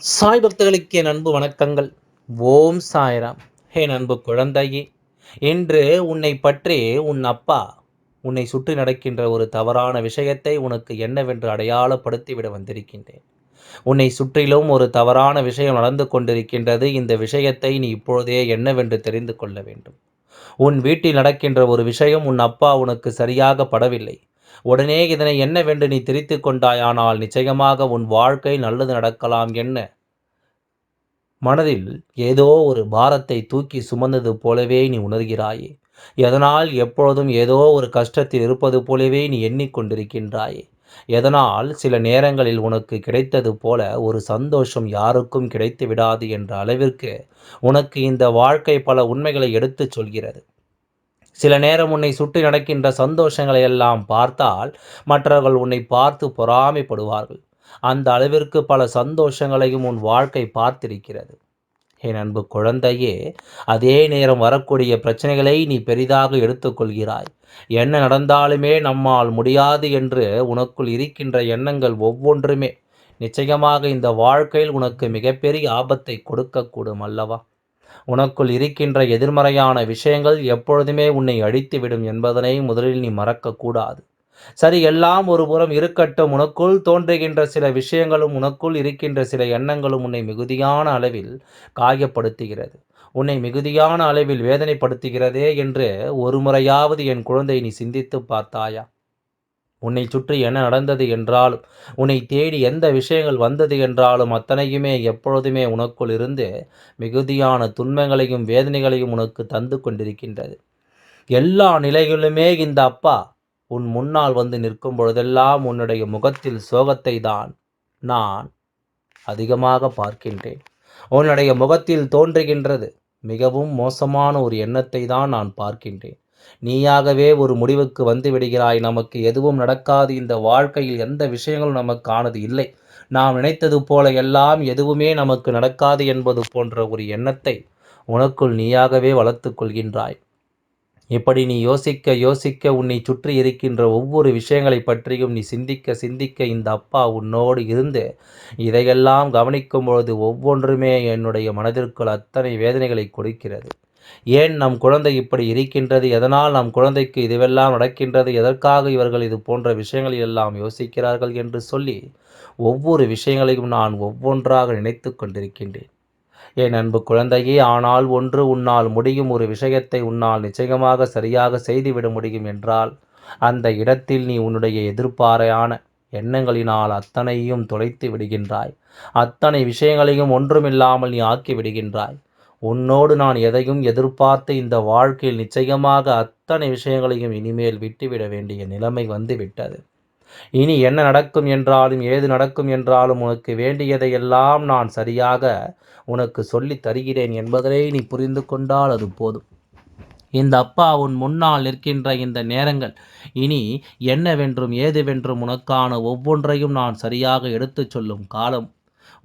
சாய் பக்தர்களுக்கு என் அன்பு வணக்கங்கள். ஓம் சாய்ராம். என் அன்பு குழந்தையே இன்று உன்னை பற்றி உன் அப்பா உன்னை சுற்றி நடக்கின்ற ஒரு தவறான விஷயத்தை உனக்கு என்னவென்று அடையாளப்படுத்திவிட வந்திருக்கின்றேன். உன்னை சுற்றிலும் ஒரு தவறான விஷயம் நடந்து கொண்டிருக்கின்றது. இந்த விஷயத்தை நீ இப்பொழுதே என்னவென்று தெரிந்து கொள்ள வேண்டும். உன் வீட்டில் நடக்கின்ற ஒரு விஷயம் உன் அப்பா உனக்கு சரியாக படவில்லை. உடனே இதனை என்னவென்று நீ திரித்து கொண்டாயானால் நிச்சயமாக உன் வாழ்க்கை நல்லது நடக்கலாம் என்ன? மனதில் ஏதோ ஒரு பாரத்தை தூக்கி சுமந்தது போலவே நீ உணர்கிறாயே. எதனால் எப்பொழுதும் ஏதோ ஒரு கஷ்டத்தில் இருப்பது போலவே நீ எண்ணிக்கொண்டிருக்கின்றாயே. எதனால் சில நேரங்களில் உனக்கு கிடைத்தது போல ஒரு சந்தோஷம் யாருக்கும் கிடைத்து விடாது என்ற அளவிற்கு உனக்கு இந்த வாழ்க்கை பல உண்மைகளை எடுத்துச் சொல்கிறது. சில நேரம் உன்னை சுற்றி நடக்கின்ற சந்தோஷங்களை எல்லாம் பார்த்தால் மற்றவர்கள் உன்னை பார்த்து பொறாமைப்படுவார்கள். அந்த அளவிற்கு பல சந்தோஷங்களையும் உன் வாழ்க்கை பார்த்திருக்கிறது. என் அன்பு குழந்தையே அதே நேரம் வரக்கூடிய பிரச்சனைகளை நீ பெரிதாக எடுத்துக்கொள்கிறாய். என்ன நடந்தாலுமே நம்மால் முடியாது என்று உனக்குள் இருக்கின்ற எண்ணங்கள் ஒவ்வொன்றுமே. நிச்சயமாக இந்த வாழ்க்கையில் உனக்கு மிகப்பெரிய ஆபத்தை கொடுக்கக்கூடும் அல்லவா? உனக்குள் இருக்கின்ற எதிர்மறையான விஷயங்கள் எப்பொழுதுமே உன்னை அழித்துவிடும் என்பதனை முதலில் நீ மறக்கக்கூடாது. சரி எல்லாம் ஒரு புறம் இருக்கட்டும். உனக்குள் தோன்றுகின்ற சில விஷயங்களும் உனக்குள் இருக்கின்ற சில எண்ணங்களும் உன்னை மிகுதியான அளவில் காயப்படுத்துகிறது. உன்னை மிகுதியான அளவில் வேதனைப்படுத்துகிறதே என்று ஒரு முறையாவது என் குழந்தை நீ சிந்தித்து பார்த்தாயா? உன்னை சுற்றி என்ன நடந்தது என்றாலும் உன்னை தேடி எந்த விஷயங்கள் வந்தது என்றாலும் அத்தனையுமே எப்பொழுதுமே உனக்குள் இருந்து மிகுதியான துன்பங்களையும் வேதனைகளையும் உனக்கு தந்து கொண்டிருக்கின்றது. எல்லா நிலைகளிலுமே இந்த அப்பா உன் முன்னால் வந்து நிற்கும் பொழுதெல்லாம் உன்னுடைய முகத்தில் சோகத்தை தான் நான் அதிகமாக பார்க்கின்றேன். உன்னுடைய முகத்தில் தோன்றுகின்றது மிகவும் மோசமான ஒரு எண்ணத்தை தான் நான் பார்க்கின்றேன். நீயாகவே ஒரு முடிவுக்கு வந்து விடுகிறாய். நமக்கு எதுவும் நடக்காது. இந்த வாழ்க்கையில் எந்த விஷயங்களும் நமக்கு ஆனது இல்லை. நாம் நினைத்தது போல எல்லாம் எதுவுமே நமக்கு நடக்காது என்பது போன்ற ஒரு எண்ணத்தை உனக்குள் நீயாகவே வளர்த்து கொள்கின்றாய். இப்படி நீ யோசிக்க யோசிக்க உன்னை சுற்றி இருக்கின்ற ஒவ்வொரு விஷயங்களை பற்றியும் நீ சிந்திக்க சிந்திக்க இந்த அப்பா உன்னோடு இருந்து இதையெல்லாம் கவனிக்கும் பொழுது ஒவ்வொன்றுமே என்னுடைய மனதிற்குள் அத்தனை வேதனைகளை கொடுக்கிறது. ஏன் நம் குழந்தை இப்படி இருக்கின்றது? எதனால் நம் குழந்தைக்கு இதுவெல்லாம் நடக்கின்றது? எதற்காக இவர்கள் இது போன்ற விஷயங்களில் எல்லாம் யோசிக்கிறார்கள் என்று சொல்லி ஒவ்வொரு விஷயங்களையும் நான் ஒவ்வொன்றாக நினைத்து கொண்டிருக்கின்றேன். என் அன்பு குழந்தையே ஆனால் ஒன்று உன்னால் முடியும் ஒரு விஷயத்தை உன்னால் நிச்சயமாக சரியாக செய்துவிட முடியும் என்றால் அந்த இடத்தில் நீ உன்னுடைய எதிர்பாரையான எண்ணங்களினால் அத்தனையும் தொலைத்து விடுகின்றாய். அத்தனை விஷயங்களையும் ஒன்றுமில்லாமல் நீ ஆக்கி விடுகின்றாய். உன்னோடு நான் எதையும் எதிர்பார்த்து இந்த வாழ்க்கையில் நிச்சயமாக அத்தனை விஷயங்களையும் இனிமேல் விட்டுவிட வேண்டிய நிலைமை வந்துவிட்டது. இனி என்ன நடக்கும் என்றாலும் ஏது நடக்கும் என்றாலும் உனக்கு வேண்டியதையெல்லாம் நான் சரியாக உனக்கு சொல்லித் தருகிறேன் என்பதனை நீ புரிந்து கொண்டால் அது போதும். இந்த அப்பா உன் முன்னால் நிற்கின்ற இந்த நேரங்கள் இனி என்னவென்றும் ஏதுவென்றும் உனக்கான ஒவ்வொன்றையும் நான் சரியாக எடுத்துச் சொல்லும் காலம்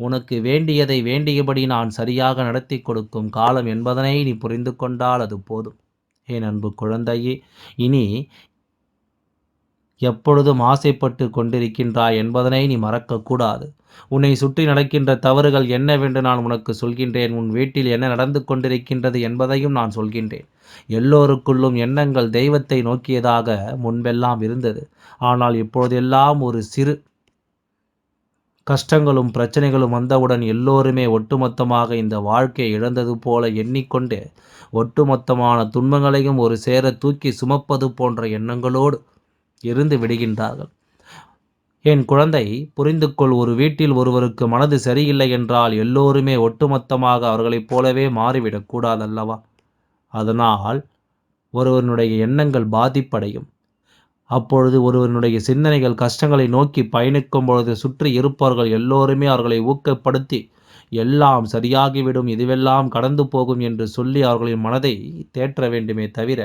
உனக்கு வேண்டியதை வேண்டியபடி நான் சரியாக நடத்தி கொடுக்கும் காலம் என்பதனை நீ புரிந்து கொண்டால் அது போதும். என் அன்பு குழந்தையே இனி எப்பொழுதும் ஆசைப்பட்டு கொண்டிருக்கின்றாய் என்பதனை நீ மறக்கக்கூடாது உன்னை சுற்றி நடக்கின்ற தவறுகள் என்னவென்று நான் உனக்கு சொல்கின்றேன். உன் வீட்டில் என்ன நடந்து கொண்டிருக்கின்றது என்பதையும் நான் சொல்கின்றேன். எல்லோருக்குள்ளும் எண்ணங்கள் தெய்வத்தை நோக்கியதாக முன்பெல்லாம் இருந்தது. ஆனால் இப்பொழுதெல்லாம் ஒரு சிறு கஷ்டங்களும் பிரச்சனைகளும் வந்தவுடன் எல்லோருமே ஒட்டுமொத்தமாக இந்த வாழ்க்கையை இழந்தது போல எண்ணிக்கொண்டு ஒட்டுமொத்தமான துன்பங்களையும் ஒரு சேர தூக்கி சுமப்பது போன்ற எண்ணங்களோடு இருந்து விடுகின்றார்கள். என் குழந்தை புரிந்து கொள் ஒரு வீட்டில் ஒருவருக்கு மனது சரியில்லை என்றால் எல்லோருமே ஒட்டுமொத்தமாக அவர்களைப் போலவே மாறிவிடக்கூடாதல்லவா? அதனால் ஒருவனுடைய எண்ணங்கள் பாதிப்படையும். அப்பொழுது ஒருவனுடைய சிந்தனைகள் கஷ்டங்களை நோக்கி பயணிக்கும் பொழுது சுற்றி இருப்பவர்கள் எல்லோருமே அவர்களை ஊக்கப்படுத்தி எல்லாம் சரியாகிவிடும் இதுவெல்லாம் கடந்து போகும் என்று சொல்லி அவர்களின் மனதை தேற்ற வேண்டுமே தவிர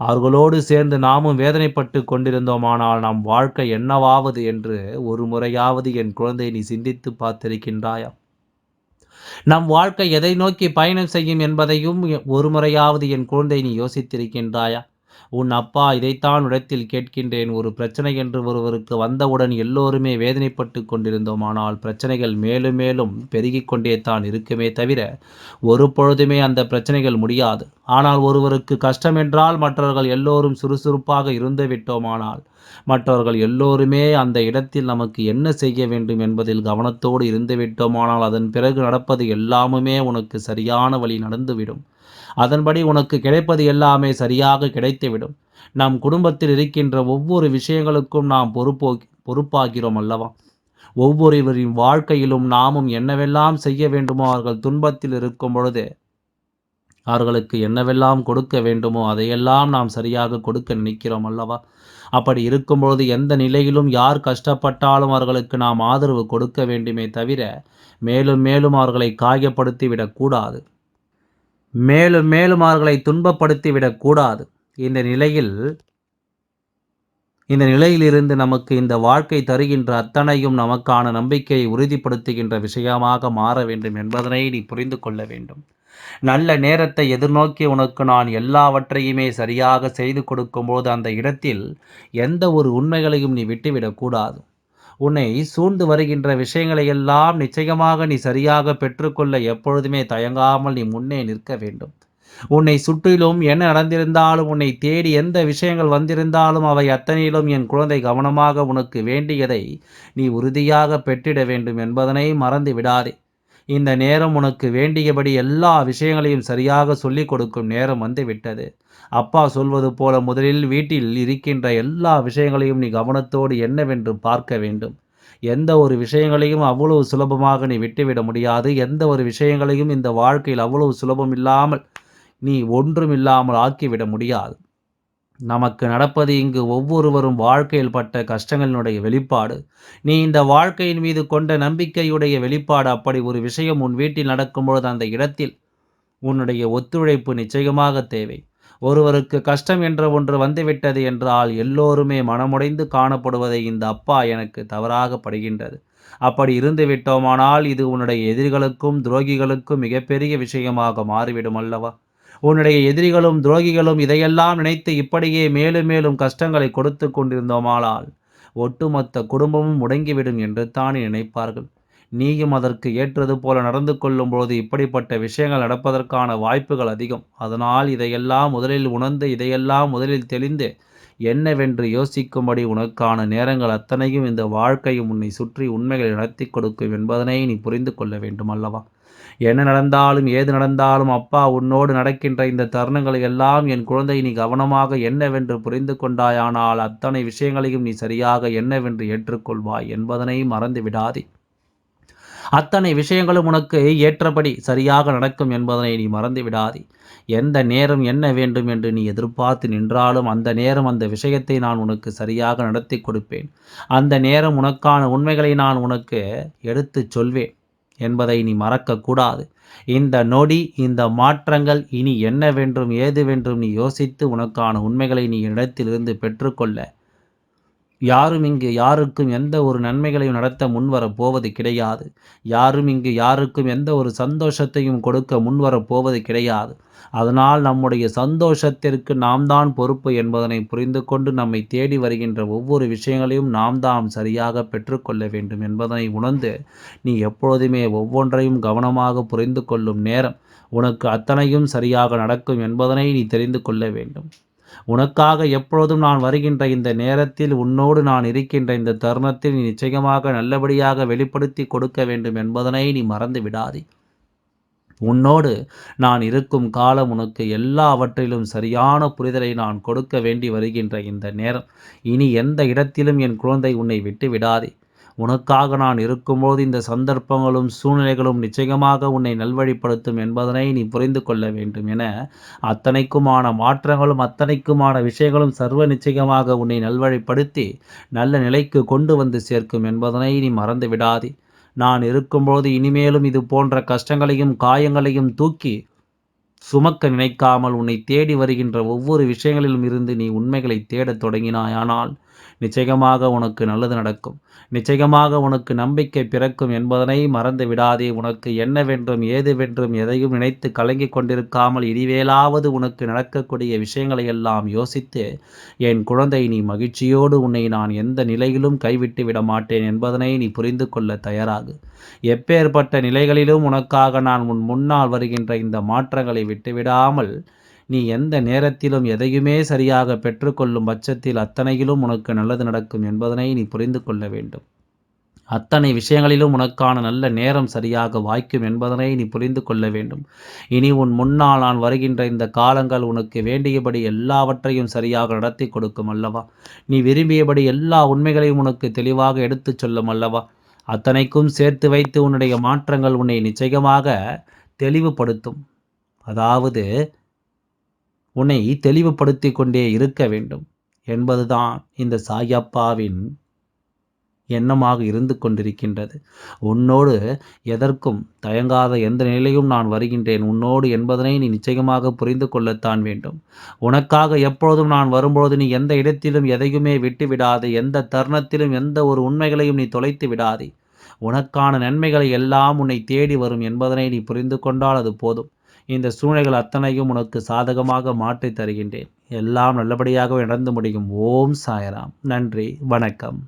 அவர்களோடு சேர்ந்து நாமும் வேதனைப்பட்டு கொண்டிருந்தோமானால் நம் வாழ்க்கை என்னவாவது என்று ஒரு முறையாவது என் குழந்தை நீ சிந்தித்து பார்த்திருக்கின்றாயா? நம் வாழ்க்கை எதை நோக்கி பயணம் செய்யும் என்பதையும் ஒரு முறையாவது என் குழந்தை நீ யோசித்திருக்கின்றாயா? உன் அப்பா இதைத்தான் இடத்தில் கேட்கின்றேன். ஒரு பிரச்சனை என்று ஒருவருக்கு வந்தவுடன் எல்லோருமே வேதனைப்பட்டு கொண்டிருந்தோம். ஆனால் பிரச்சனைகள் மேலும் மேலும் பெருகிக் கொண்டே தான் இருக்குமே தவிர ஒரு பொழுதுமே அந்த பிரச்சனைகள் முடியாது. ஆனால் ஒருவருக்கு கஷ்டம் என்றால் மற்றவர்கள் எல்லோரும் சுறுசுறுப்பாக இருந்து விட்டோமானால் மற்றவர்கள் எல்லோருமே அந்த இடத்தில் நமக்கு என்ன செய்ய வேண்டும் என்பதில் கவனத்தோடு இருந்து விட்டோமானால் அதன் பிறகு நடப்பது எல்லாமுமே உனக்கு சரியான வழி நடந்துவிடும். அதன்படி உனக்கு கிடைப்பது எல்லாமே சரியாக கிடைத்துவிடும். நம் குடும்பத்தில் இருக்கின்ற ஒவ்வொரு விஷயங்களுக்கும் நாம் பொறுப்போ பொறுப்பாகிறோம் அல்லவா? ஒவ்வொருவரின் வாழ்க்கையிலும் நாமும் என்னவெல்லாம் செய்ய வேண்டுமோ அவர்கள் துன்பத்தில் இருக்கும் பொழுது அவர்களுக்கு என்னவெல்லாம் கொடுக்க வேண்டுமோ அதையெல்லாம் நாம் சரியாக கொடுக்க நினைக்கிறோம் அல்லவா? அப்படி இருக்கும்பொழுது எந்த நிலையிலும் யார் கஷ்டப்பட்டாலும் அவர்களுக்கு நாம் ஆதரவு கொடுக்க வேண்டுமே தவிர மேலும் மேலும் அவர்களை காயப்படுத்தி விடக்கூடாது மேலும் மேலும் அவர்களை துன்பப்படுத்தி விடக்கூடாது இந்த நிலையில் இந்த நிலையிலிருந்து நமக்கு இந்த வாழ்க்கை தருகின்ற அத்தனையும் நமக்கான நம்பிக்கையை உறுதிப்படுத்துகின்ற விஷயமாக மாற வேண்டும் என்பதனை நீ புரிந்து கொள்ள வேண்டும். நல்ல நேரத்தை எதிர்நோக்கி உனக்கு நான் எல்லாவற்றையுமே சரியாக செய்து கொடுக்கும்போது அந்த இடத்தில் எந்த ஒரு உண்மைகளையும் நீ விட்டுவிடக்கூடாது உன்னை சூழ்ந்து வருகின்ற விஷயங்களை எல்லாம் நிச்சயமாக நீ சரியாக பெற்றுக்கொள்ள எப்பொழுதுமே தயங்காமல் நீ முன்னே நிற்க வேண்டும். உன்னை சுற்றிலும் என்ன நடந்திருந்தாலும் உன்னை தேடி எந்த விஷயங்கள் வந்திருந்தாலும் அவை அத்தனையிலும் என் குழந்தை கவனமாக உனக்கு வேண்டியதை நீ உறுதியாக பெற்றிட வேண்டும் என்பதனை மறந்து விடாதே இந்த நேரம் உனக்கு வேண்டியபடி எல்லா விஷயங்களையும் சரியாக சொல்லிக் கொடுக்கும் நேரம் வந்து விட்டது. அப்பா சொல்வது போல முதலில் வீட்டில் இருக்கின்ற எல்லா விஷயங்களையும் நீ கவனத்தோடு என்னவென்று பார்க்க வேண்டும். எந்த ஒரு விஷயங்களையும் அவ்வளவு சுலபமாக நீ விட்டுவிட முடியாது. எந்த ஒரு விஷயங்களையும் இந்த வாழ்க்கையில் அவ்வளவு சுலபம் இல்லாமல் நீ ஒன்றும் இல்லாமல் ஆக்கிவிட முடியாது. நமக்கு நடப்பது இங்கு ஒவ்வொருவரும் வாழ்க்கையில் பட்ட கஷ்டங்களினுடைய வெளிப்பாடு. நீ இந்த வாழ்க்கையின் மீது கொண்ட நம்பிக்கையுடைய வெளிப்பாடு. அப்படி ஒரு விஷயம் உன் வீட்டில் நடக்கும்பொழுது அந்த இடத்தில் உன்னுடைய ஒத்துழைப்பு நிச்சயமாக தேவை. ஒருவருக்கு கஷ்டம் என்ற ஒன்று வந்துவிட்டது என்றால் எல்லோருமே மனமுடைந்து காணப்படுவதை இந்த அப்பா எனக்கு தவறாக படுகின்றது. அப்படி இருந்து விட்டோமானால் இது உன்னுடைய எதிரிகளுக்கும் துரோகிகளுக்கும் மிகப்பெரிய விஷயமாக மாறிவிடும் அல்லவா? உன்னுடைய எதிரிகளும் துரோகிகளும் இதையெல்லாம் நினைத்து இப்படியே மேலும் மேலும் கஷ்டங்களை கொடுத்து கொண்டிருந்தோமானால் ஒட்டுமொத்த குடும்பமும் முடங்கிவிடும் என்று தானே நினைப்பார்கள். நீயும் அதற்கு ஏற்றது போல நடந்து கொள்ளும்போது இப்படிப்பட்ட விஷயங்கள் நடப்பதற்கான வாய்ப்புகள் அதிகம். அதனால் இதையெல்லாம் முதலில் உணர்ந்து இதையெல்லாம் முதலில் தெளிந்து என்னவென்று யோசிக்கும்படி உனக்கான நேரங்கள் அத்தனையும் இந்த வாழ்க்கையும் உன்னை சுற்றி உண்மைகளை நடத்தி கொடுக்கும் என்பதனை நீ புரிந்து கொள்ள வேண்டும் அல்லவா? என்ன நடந்தாலும் ஏது நடந்தாலும் அப்பா உன்னோடு நடக்கின்ற இந்த தருணங்களை எல்லாம் என் குழந்தை நீ கவனமாக என்னவென்று புரிந்து கொண்டாயானால் அத்தனை விஷயங்களையும் நீ சரியாக என்னவென்று ஏற்றுக்கொள்வாய் என்பதனை மறந்து விடாதே. அத்தனை விஷயங்களும் உனக்கு ஏற்றபடி சரியாக நடக்கும் என்பதனை நீ மறந்து விடாதே. எந்த நேரம் என்ன வேண்டும் என்று நீ எதிர்பார்த்து நின்றாலும் அந்த நேரம் அந்த விஷயத்தை நான் உனக்கு சரியாக நடத்தி கொடுப்பேன். அந்த நேரம் உனக்கான உண்மைகளை நான் உனக்கு எடுத்துச் சொல்வேன். என்பதை நீ மறக்கக்கூடாது. இந்த நொடி இந்த மாற்றங்கள் இனி என்னவென்றும் ஏதுவென்றும் நீ யோசித்து உனக்கான உண்மைகளை நீ இடத்திலிருந்து பெற்றுக்கொள்ள யாரும் இங்கு யாருக்கும் எந்த ஒரு நன்மைகளையும் நடத்த முன்வரப் போவது கிடையாது. யாரும் இங்கு யாருக்கும் எந்த ஒரு சந்தோஷத்தையும் கொடுக்க முன்வரப் போவது கிடையாது. அதனால் நம்முடைய சந்தோஷத்திற்கு நாம் தான் பொறுப்பு என்பதனை புரிந்து கொண்டு நம்மை தேடி வருகின்ற ஒவ்வொரு விஷயங்களையும் நாம் தாம் சரியாக பெற்றுக்கொள்ள வேண்டும் என்பதனை உணர்ந்து நீ எப்பொழுதுமே ஒவ்வொன்றையும் கவனமாக புரிந்து கொள்ளும் நேரம் உனக்கு அத்தனையும் சரியாக நடக்கும் என்பதனை நீ தெரிந்து கொள்ள வேண்டும். உனக்காக எப்பொழுதும் நான் வருகின்ற இந்த நேரத்தில் உன்னோடு நான் இருக்கின்ற இந்த தருணத்தில் நீ நிச்சயமாக நல்லபடியாக வெளிப்படுத்தி கொடுக்க வேண்டும் என்பதனை நீ மறந்து விடாதே. உன்னோடு நான் இருக்கும் காலம் உனக்கு எல்லாவற்றிலும் சரியான புரிதலை நான் கொடுக்க வேண்டி வருகின்ற இந்த நேரம். இனி எந்த இடத்திலும் என் குழந்தை உன்னை விட்டு விடாதே. உனக்காக நான் இருக்கும்போது இந்த சந்தர்ப்பங்களும் சூழ்நிலைகளும் நிச்சயமாக உன்னை நல்வழிப்படுத்தும் என்பதனை நீ புரிந்து கொள்ள வேண்டும் என அத்தனைக்குமான மாற்றங்களும் அத்தனைக்குமான விஷயங்களும் சர்வ நிச்சயமாக உன்னை நல்வழிப்படுத்தி நல்ல நிலைக்கு கொண்டு வந்து சேர்க்கும் என்பதனை நீ மறந்து விடாதே. நான் இருக்கும்போது இனிமேலும் இது போன்ற கஷ்டங்களையும் காயங்களையும் தூக்கி சுமக்க நினைக்காமல் உன்னை தேடி வருகின்ற ஒவ்வொரு விஷயங்களிலும் இருந்து நீ உண்மைகளை தேடத் தொடங்கினாயானால் நிச்சயமாக உனக்கு நல்லது நடக்கும். நிச்சயமாக உனக்கு நம்பிக்கை பிறக்கும் என்பதனை மறந்து விடாதே. உனக்கு என்னவென்றும் ஏதுவென்றும் எதையும் நினைத்து கலங்கிக் கொண்டிருக்காமல் இனிவேலாவது உனக்கு நடக்கக்கூடிய விஷயங்களை எல்லாம் யோசித்து என் குழந்தை நீ மகிழ்ச்சியோடு உன்னை நான் எந்த நிலையிலும் கைவிட்டு விட மாட்டேன் என்பதனை நீ புரிந்து கொள்ள தயாராகு. எப்பேற்பட்ட நிலைகளிலும் உனக்காக நான் உன் முன்னால் வருகின்ற இந்த மாற்றங்களை விட்டுவிடாமல் நீ எந்த நேரத்திலும் எதையுமே சரியாக பெற்றுக்கொள்ளும் பட்சத்தில் அத்தனையிலும் உனக்கு நல்லது நடக்கும் என்பதனை நீ புரிந்து கொள்ள வேண்டும். அத்தனை விஷயங்களிலும் உனக்கான நல்ல நேரம் சரியாக வாய்க்கும் என்பதனை நீ புரிந்து கொள்ள வேண்டும். இனி உன் முன்னால் நான் வருகின்ற இந்த காலங்கள் உனக்கு வேண்டியபடி எல்லாவற்றையும் சரியாக நடத்தி கொடுக்கும் அல்லவா? நீ விரும்பியபடி எல்லா உண்மைகளையும் உனக்கு தெளிவாக எடுத்துச் சொல்லும் அல்லவா? அத்தனைக்கும் சேர்த்து வைத்து உன்னுடைய மாற்றங்கள் உன்னை நிச்சயமாக தெளிவுபடுத்தும். அதாவது உன்னை தெளிவுபடுத்தி கொண்டே இருக்க வேண்டும். என்பதுதான் இந்த சாயப்பாவின் எண்ணமாக இருந்து கொண்டிருக்கின்றது. உன்னோடு எதற்கும் தயங்காத எந்த நிலையும் நான் வருகின்றேன். உன்னோடு என்பதனை நீ நிச்சயமாக புரிந்து கொள்ளத்தான் வேண்டும். உனக்காக எப்பொழுதும் நான் வரும்பொழுது நீ எந்த இடத்திலும் எதையுமே விட்டு விடாதே எந்த தருணத்திலும் எந்த ஒரு உண்மைகளையும் நீ தொலைத்து விடாதே. உனக்கான நன்மைகளை எல்லாம் உன்னை தேடி வரும் என்பதனை நீ புரிந்து கொண்டால் அது போதும். இந்த சூழ்நிலைகள் அத்தனையும் உனக்கு சாதகமாக மாற்றி தருகின்றேன். எல்லாம் நல்லபடியாக நடந்து முடியும். ஓம் சாயராம். நன்றி. வணக்கம்.